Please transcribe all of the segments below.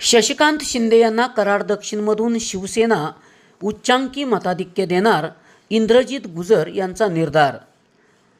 शशिकांत शिंदे यांना कराड दक्षिणमधून शिवसेना उच्चांकी मताधिक्य देणार इंद्रजित गुजर यांचा निर्धार.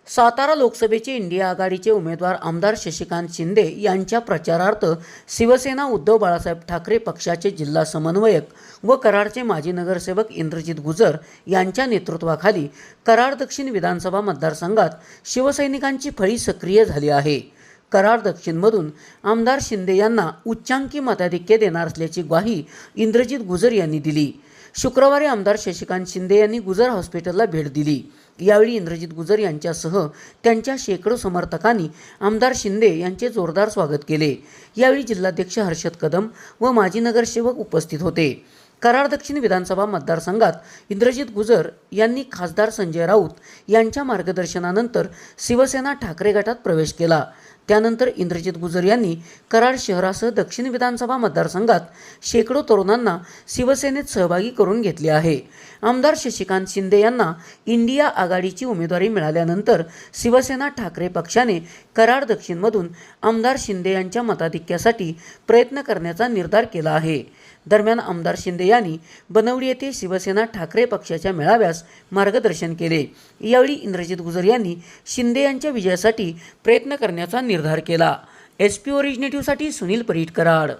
सातारा लोकसभेचे इंडिया आघाडीचे उमेदवार आमदार शशिकांत शिंदे यांच्या प्रचारार्थ शिवसेना उद्धव बाळासाहेब ठाकरे पक्षाचे जिल्हा समन्वयक व कराडचे माजी नगरसेवक इंद्रजित गुजर यांच्या नेतृत्वाखाली कराड दक्षिण विधानसभा मतदारसंघात शिवसैनिकांची फळी सक्रिय झाली आहे. कराड दक्षिणमधून आमदार शिंदे यांना उच्चांकी मताधिक्य देणार असल्याची ग्वाही इंद्रजित गुजर यांनी दिली. शुक्रवारी आमदार शशिकांत शिंदे यांनी गुजर हॉस्पिटलला भेट दिली. यावेळी इंद्रजित गुजर यांच्यासह त्यांच्या शेकडो समर्थकांनी आमदार शिंदे यांचे जोरदार स्वागत केले. यावेळी जिल्हाध्यक्ष हर्षद कदम व माजी नगरसेवक उपस्थित होते. कराड दक्षिण विधानसभा मतदारसंघात इंद्रजित गुजर यांनी खासदार संजय राऊत यांच्या मार्गदर्शनानंतर शिवसेना ठाकरे गटात प्रवेश केला. त्यानंतर इंद्रजित गुजर यांनी कराड शहरासह दक्षिण विधानसभा मतदारसंघात शेकडो तरुणांना शिवसेनेत सहभागी करून घेतले आहे. आमदार शशिकांत शिंदे यांना इंडिया आघाडीची उमेदवारी मिळाल्यानंतर शिवसेना ठाकरे पक्षाने कराड दक्षिणमधून आमदार शिंदे यांच्या मताधिक्यासाठी प्रयत्न करण्याचा निर्धार केला आहे. दरम्यान आमदार शिंदे यांनी बनवडी येथे शिवसेना ठाकरे पक्षाच्या मेळाव्यास मार्गदर्शन केले. यावेळी इंद्रजित गुजर यांनी शिंदे यांच्या विजयासाठी प्रयत्न करण्याचा निर्धार केला. एस पी ओरिजिनेटिव्हसाठी सुनील परीट कराड.